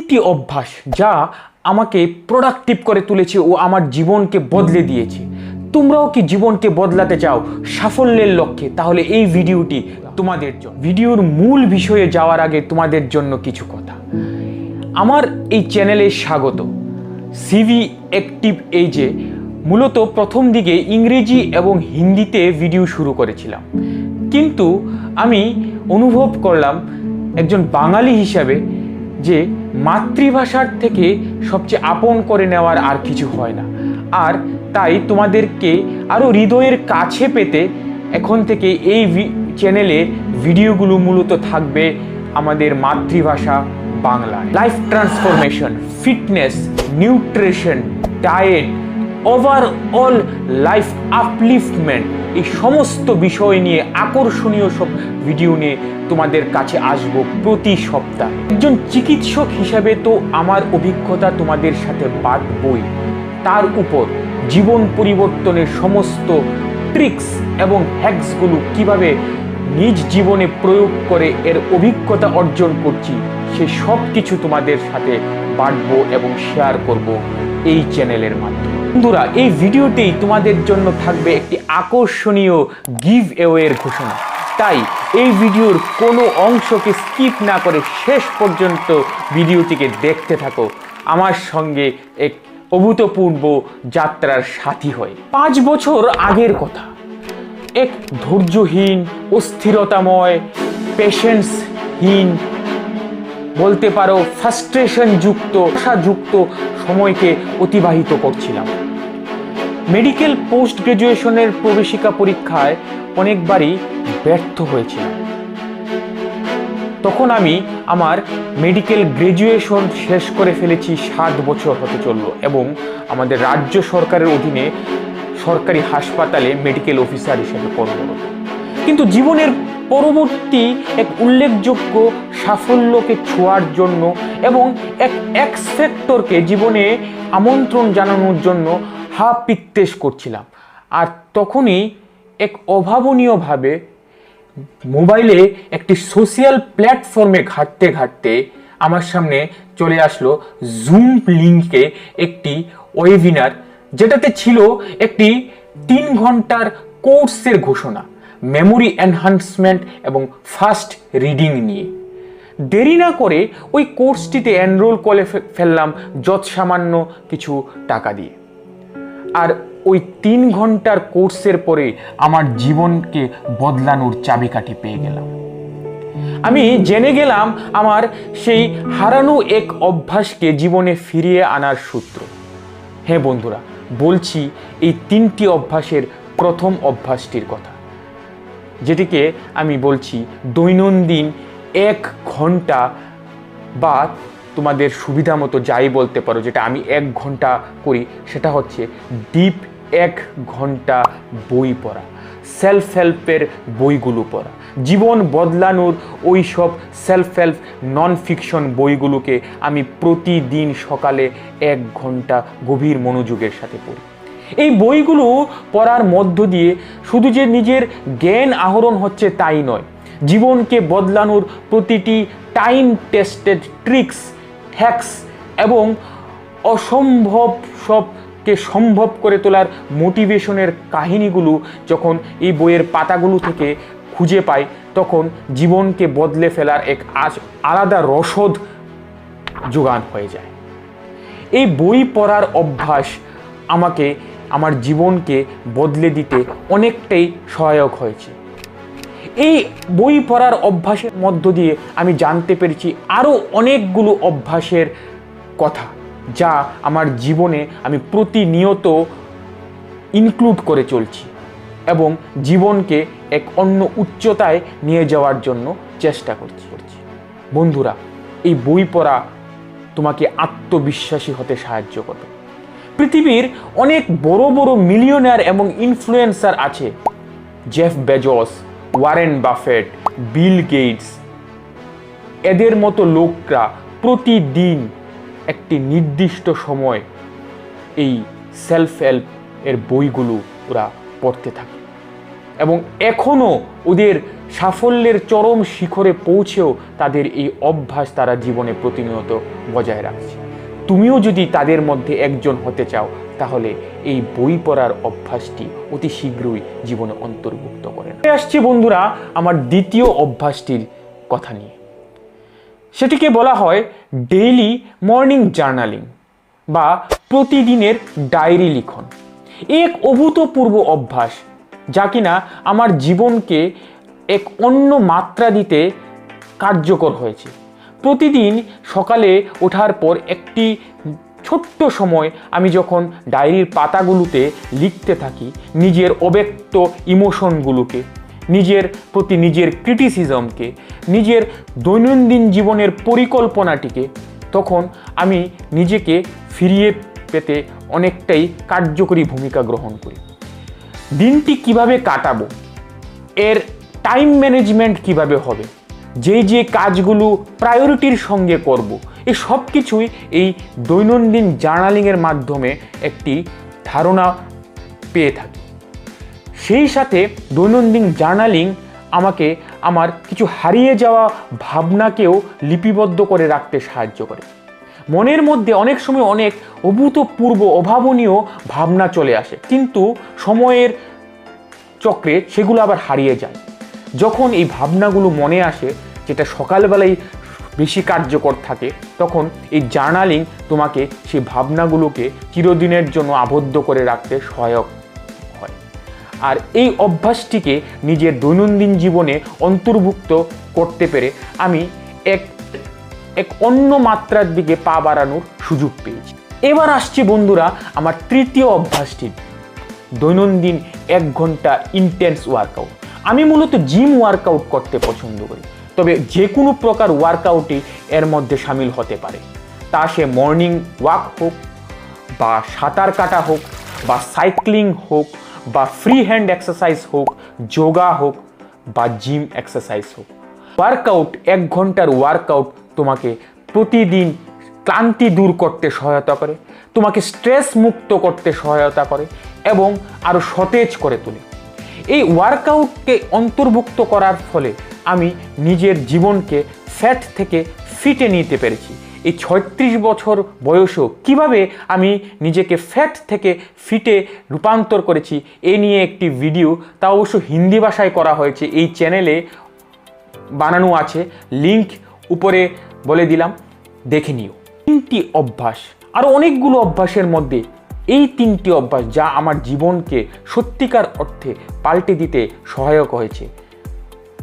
তিনটি অভ্যাস যা আমাকে প্রোডাক্টিভ করে তুলেছে ও আমার জীবনকে বদলে দিয়েছে। তোমরাও কি জীবনকে বদলাতে চাও সাফল্যের লক্ষ্যে? তাহলে এই ভিডিওটি তোমাদের জন্য। ভিডিওর মূল বিষয়ে যাওয়ার আগে তোমাদের জন্য কিছু কথা। আমার এই চ্যানেলে স্বাগত। সিভি অ্যাক্টিভ এজে মূলত প্রথম দিকে ইংরেজি এবং হিন্দিতে ভিডিও শুরু করেছিলাম। কিন্তু আমি অনুভব করলাম একজন বাঙালি হিসাবে যে মাতৃভাষার থেকে সবচেয়ে আপন করে নেওয়ার আর কিছু হয় না। আর তাই তোমাদেরকে আরও হৃদয়ের কাছে পেতে এখন থেকে এই চ্যানেলে ভিডিওগুলো মূলত থাকবে আমাদের মাতৃভাষা Bangla life transformation fitness nutrition diet overall life upliftment এই সমস্ত বিষয় নিয়ে আকর্ষণীয় সব ভিডিও নিয়ে তোমাদের কাছে আসব প্রতি সপ্তাহে। একজন চিকিৎসক হিসাবে তো আমার অভিজ্ঞতা তোমাদের সাথে বাঁটবই তার উপর জীবন পরিবর্তনের সমস্ত ট্রিক্স এবং হ্যাক্সগুলো কীভাবে নিজ জীবনে প্রয়োগ করে এর অভিজ্ঞতা অর্জন করছি, সে সব কিছু তোমাদের সাথে বাঁটবো এবং শেয়ার করব। এই চ্যানেলের মাধ্যমে। বন্ধুরা, এই ভিডিওতেই তোমাদের জন্য থাকবে একটি আকর্ষণীয় গিভ এওয়ের ঘোষণা। তাই এই ভিডিওর কোনো অংশকে স্কিপ না করে শেষ পর্যন্ত ভিডিওটিকে দেখতে থাকো। আমার সঙ্গে এক অভূতপূর্ব যাত্রার সাথী হয়। পাঁচ বছর আগের কথা। এক ধৈর্যহীন, অস্থিরতাময় পেশেন্সহীন বলতে পারো ফ্রাস্ট্রেশন যুক্ত যুক্ত সময়কে অতিবাহিত করছিলাম। মেডিকেল পোস্ট গ্রাজুয়েশনের প্রবেশিকা পরীক্ষায় অনেকবারই ব্যর্থ হয়েছিলাম। তখন আমি আমার মেডিকেল গ্রাজুয়েশন শেষ করে ফেলেছি সাত বছর হতে চলল এবং আমাদের রাজ্য সরকারের অধীনে সরকারি হাসপাতালে মেডিকেল অফিসার হিসেবে কর্মরত। কিন্তু জীবনের পরবর্তী এক উল্লেখযোগ্য সাফল্যকে ছোঁয়ার জন্য এবং এক এক সেক্টরকে জীবনে আমন্ত্রণ জানানোর জন্য হা পিত্তেশ করছিলাম। আর তখনই এক অভাবনীয়ভাবে মোবাইলে একটি সোশ্যাল প্ল্যাটফর্মে ঘাঁটতে ঘাঁটতে আমার সামনে চলে আসলো জুম লিঙ্কে একটি ওয়েবিনার, যেটাতে ছিল একটি তিন ঘণ্টার কোর্সের ঘোষণা। মেমোরি এনহান্সমেন্ট এবং ফাস্ট রিডিং নিয়ে। দেরি না করে ওই কোর্সটিতে এনরোল করে ফেললাম যৎ সামান্য কিছু টাকা দিয়ে। আর ওই তিন ঘণ্টার কোর্সের পরে আমার জীবনকে বদলানোর চাবিকাঠি পেয়ে গেলাম। আমি জেনে গেলাম আমার সেই হারানো এক অভ্যাসকে জীবনে ফিরিয়ে আনার সূত্র। হ্যাঁ বন্ধুরা, বলছি এই তিনটি অভ্যাসের প্রথম অভ্যাসটির কথা। যেটিকে আমি বলছি দৈনন্দিন এক ঘণ্টা বা তোমাদের সুবিধা মতো যাই বলতে পারো, যেটা আমি এক ঘণ্টা করি, সেটা হচ্ছে ডিপ এক ঘণ্টা বই পড়া সেলফ হেল্পের বইগুলো পড়া। জীবন বদলানোর ওই সব সেলফ হেল্প নন ফিকশন বইগুলোকে আমি প্রতিদিন সকালে এক ঘণ্টা গভীর মনোযোগের সাথে পড়ি। এই বইগুলো পড়ার মধ্য দিয়ে শুধু যে নিজের জ্ঞান আহরণ হচ্ছে তাই নয়, জীবনকে বদলানোর প্রতিটি টাইম টেস্টেড ট্রিক্স হ্যাক্স এবং অসম্ভব সবকে সম্ভব করে তোলার মোটিভেশনের কাহিনীগুলো যখন এই বইয়ের পাতাগুলো থেকে খুঁজে পাই তখন জীবনকে বদলে ফেলার এক আজ আলাদা রসদ যোগান হয়ে যায়। এই বই পড়ার অভ্যাস আমাকে আমার জীবনকে বদলে দিতে অনেকটাই সহায়ক হয়েছে। এই বই পড়ার অভ্যাসের মধ্য দিয়ে আমি জানতে পেরেছি আরও অনেকগুলো অভ্যাসের কথা, যা আমার জীবনে আমি প্রতিনিয়ত ইনক্লুড করে চলছি এবং জীবনকে এক অন্য উচ্চতায় নিয়ে যাওয়ার জন্য চেষ্টা করছি করছি। বন্ধুরা, এই বই পড়া তোমাকে আত্মবিশ্বাসী হতে সাহায্য করবে। পৃথিবীর অনেক বড় বড় মিলিয়নার এবং ইনফ্লুয়েন্সার আছে। Jeff Bezos Warren Buffett Bill Gates এদের মতো লোকরা প্রতিদিন একটি নির্দিষ্ট সময় এই সেলফ হেল্প এর বইগুলো ওরা পড়তে থাকে। এবং এখনও ওদের সাফল্যের চরম শিখরে পৌঁছেও তাদের এই অভ্যাস তারা জীবনে প্রতিনিয়ত বজায় রাখছে। তুমিও যদি তাদের মধ্যে একজন হতে চাও, তাহলে এই বই পড়ার অভ্যাসটি অতি শীঘ্রই জীবনে অন্তর্ভুক্ত করেন আসছি বন্ধুরা, আমার দ্বিতীয় অভ্যাসটির কথা নিয়ে। সেটিকে বলা হয় ডেইলি মর্নিং জার্নালিং বা প্রতিদিনের ডায়েরি লিখন। এক অভূতপূর্ব অভ্যাস যা কিনা আমার জীবনকে এক অন্য মাত্রা দিতে কার্যকর হয়েছে। প্রতিদিন সকালে ওঠার পর একটি ছোট্ট সময় আমি যখন ডায়েরির পাতাগুলোতে লিখতে থাকি, নিজের অব্যক্ত ইমোশনগুলোকে, নিজের প্রতি নিজের ক্রিটিসিজমকে, নিজের দৈনন্দিন জীবনের পরিকল্পনাটিকে, তখন আমি নিজেকে ফিরিয়ে পেতে অনেকটাই কার্যকরী ভূমিকা গ্রহণ করি। দিনটি কীভাবে কাটাবো? এর টাইম ম্যানেজমেন্ট কীভাবে হবে? যে যে কাজগুলো প্রায়োরিটির সঙ্গে করব। এই সব কিছুই এই দৈনন্দিন জার্নালিংয়ের মাধ্যমে একটি ধারণা পেয়ে থাকি। সেই সাথে দৈনন্দিন জার্নালিং আমাকে আমার কিছু হারিয়ে যাওয়া ভাবনাকেও লিপিবদ্ধ করে রাখতে সাহায্য করে। মনের মধ্যে অনেক সময় অনেক অভূতপূর্ব অভাবনীয় ভাবনা চলে আসে, কিন্তু সময়ের চক্রে সেগুলো আবার হারিয়ে যায়। যখন এই ভাবনাগুলো মনে আসে, যেটা সকালবেলায় বেশি কার্যকর থাকে, তখন এই জার্নালিং তোমাকে সেই ভাবনাগুলোকে চিরদিনের জন্য আবদ্ধ করে রাখতে সহায়ক হয়। আর এই অভ্যাসটিকে নিজের দৈনন্দিন জীবনে অন্তর্ভুক্ত করতে পেরে আমি এক এক অন্য মাত্রার দিকে পা বাড়ানোর সুযোগ পেয়েছি। এবার আসছে বন্ধুরা আমার তৃতীয় অভ্যাসটি দৈনন্দিন এক ঘণ্টা ইন্টেন্স ওয়ার্কআউট আমি মূলত জিম ওয়ার্কআউট করতে পছন্দ করি। তবে যে কোনো প্রকার ওয়ার্কআউটই এর মধ্যে সামিল হতে পারে। তা সে মর্নিং ওয়াক হোক, বা সাঁতার কাটা হোক, বা সাইক্লিং হোক, বা ফ্রি হ্যান্ড এক্সারসাইজ হোক, যোগা হোক, বা জিম এক্সারসাইজ হোক। ওয়ার্কআউট এক ঘণ্টার ওয়ার্কআউট তোমাকে প্রতিদিন ক্লান্তি দূর করতে সহায়তা করে, তোমাকে স্ট্রেস মুক্ত করতে সহায়তা করে, এবং আরও সতেজ করে তোলে। এই ওয়ার্কআউটকে অন্তর্ভুক্ত করার ফলে আমি নিজের জীবনকে ফ্যাট থেকে ফিটে নিতে পেরেছি। এই ছয়ত্রিশ বছর বয়সেও কীভাবে আমি নিজেকে ফ্যাট থেকে ফিটে রূপান্তর করেছি, এ নিয়ে একটি ভিডিও তা অবশ্য হিন্দি ভাষায় করা হয়েছে। এই চ্যানেলে বানানো আছে। লিংক উপরে বলে দিলাম। দেখে নিও। তিনটি অভ্যাস আরও অনেকগুলো অভ্যাসের মধ্যে এই তিনটি অভ্যাস যা আমার জীবনকে সত্যিকার অর্থে পাল্টে দিতে সহায়ক হয়েছে।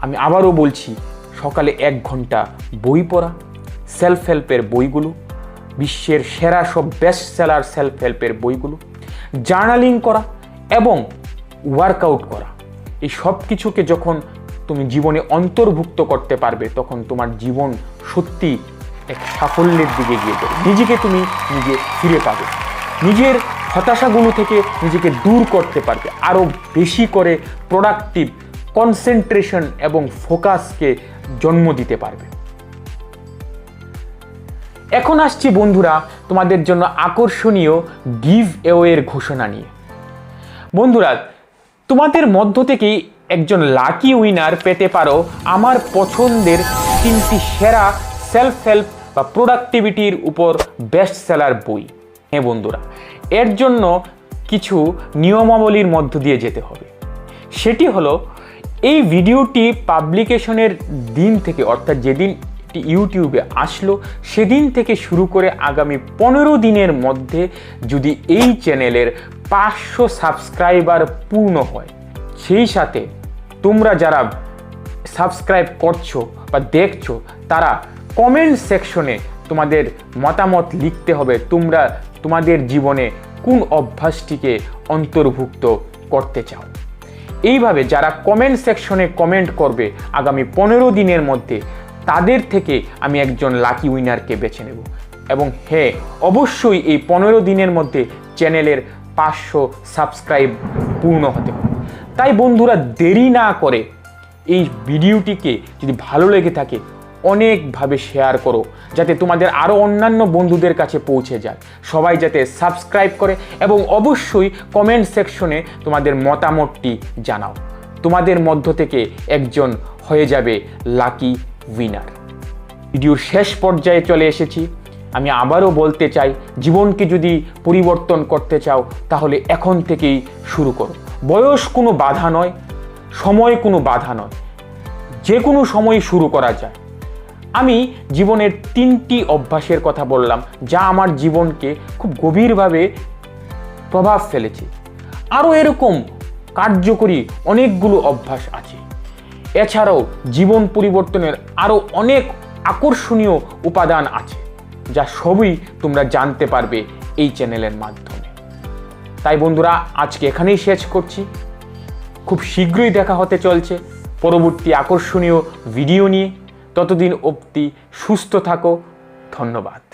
আমি আবারও বলছি, সকালে এক ঘণ্টা বই পড়া সেলফ হেল্পের বইগুলো, বিশ্বের সেরা সব বেস্ট সেলার সেলফ হেল্পের বইগুলো জার্নালিং করা এবং ওয়ার্কআউট করা। এই সব কিছুকে যখন তুমি জীবনে অন্তর্ভুক্ত করতে পারবে, তখন তোমার জীবন সত্যি এক সাফল্যের দিকে গিয়ে যাবে। নিজেকে তুমি নিজে ফিরে পাবে। নিজের হতাশাগুলো থেকে নিজেকে দূর করতে পারবে। আরও বেশি করে প্রোডাক্টিভ কনসেন্ট্রেশন এবং ফোকাসকে জন্ম দিতে পারবে। এখন আসছি বন্ধুরা তোমাদের জন্য আকর্ষণীয় গিভ এওয়ের ঘোষণা নিয়ে। বন্ধুরা, তোমাদের মধ্য থেকেই একজন লাকি উইনার পেতে পারো আমার পছন্দের তিনটি সেরা সেলফ হেল্প বা প্রোডাক্টিভিটির উপর বেস্ট সেলার বই। হ্যাঁ বন্ধুরা, এর জন্য কিছু নিয়মাবলীর মধ্য দিয়ে যেতে হবে। সেটি হলো, এই ভিডিওটি পাবলিকেশনের দিন থেকে, অর্থাৎ যেদিন এটি ইউটিউবে আসলো, সেদিন থেকে শুরু করে আগামী পনেরো দিনের মধ্যে যদি এই চ্যানেলের পাঁচশো সাবস্ক্রাইবার পূর্ণ হয়, সেই সাথে তোমরা যারা সাবস্ক্রাইব করছ বা দেখছ, তারা কমেন্ট সেকশনে তোমাদের মতামত লিখতে হবে, তোমরা তোমাদের জীবনে কোন অভ্যাসটিকে অন্তর্ভুক্ত করতে চাও? এইভাবে যারা কমেন্ট সেকশনে কমেন্ট করবে, আগামী পনেরো দিনের মধ্যে তাদের থেকে আমি একজন লাকি উইনারকে বেছে নেব। এবং হ্যাঁ অবশ্যই এই পনেরো দিনের মধ্যে চ্যানেলের পাঁচশো সাবস্ক্রাইব পূর্ণ হতে হবে। তাই বন্ধুরা, দেরি না করে এই ভিডিওটিকে যদি ভালো লেগে থাকে অনেকভাবে শেয়ার করো, যাতে তোমাদের আরও অন্যান্য বন্ধুদের কাছে পৌঁছে যায়। সবাই যাতে সাবস্ক্রাইব করে এবং অবশ্যই কমেন্ট সেকশনে তোমাদের মতামতটি জানাও। তোমাদের মধ্য থেকে একজন হয়ে যাবে লাকি উইনার ভিডিওর শেষ পর্যায়ে চলে এসেছি। আমি আবারও বলতে চাই, জীবনকে যদি পরিবর্তন করতে চাও, তাহলে এখন থেকেই শুরু করো। বয়স কোনো বাধা নয়, সময় কোনো বাধা নয়। যে কোনো সময় শুরু করা যায়। আমি জীবনের তিনটি অভ্যাসের কথা বললাম, যা আমার জীবনকে খুব গভীরভাবে প্রভাব ফেলেছে। আরও এরকম কার্যকরী অনেকগুলো অভ্যাস আছে। এছাড়াও জীবন পরিবর্তনের আরও অনেক আকর্ষণীয় উপাদান আছে, যা সবই তোমরা জানতে পারবে এই চ্যানেলের মাধ্যমে। তাই বন্ধুরা, আজকে এখানেই শেষ করছি। খুব শীঘ্রই দেখা হতে চলছে পরবর্তী আকর্ষণীয় ভিডিও নিয়ে। ততদিন অবধি সুস্থ থাকো। ধন্যবাদ।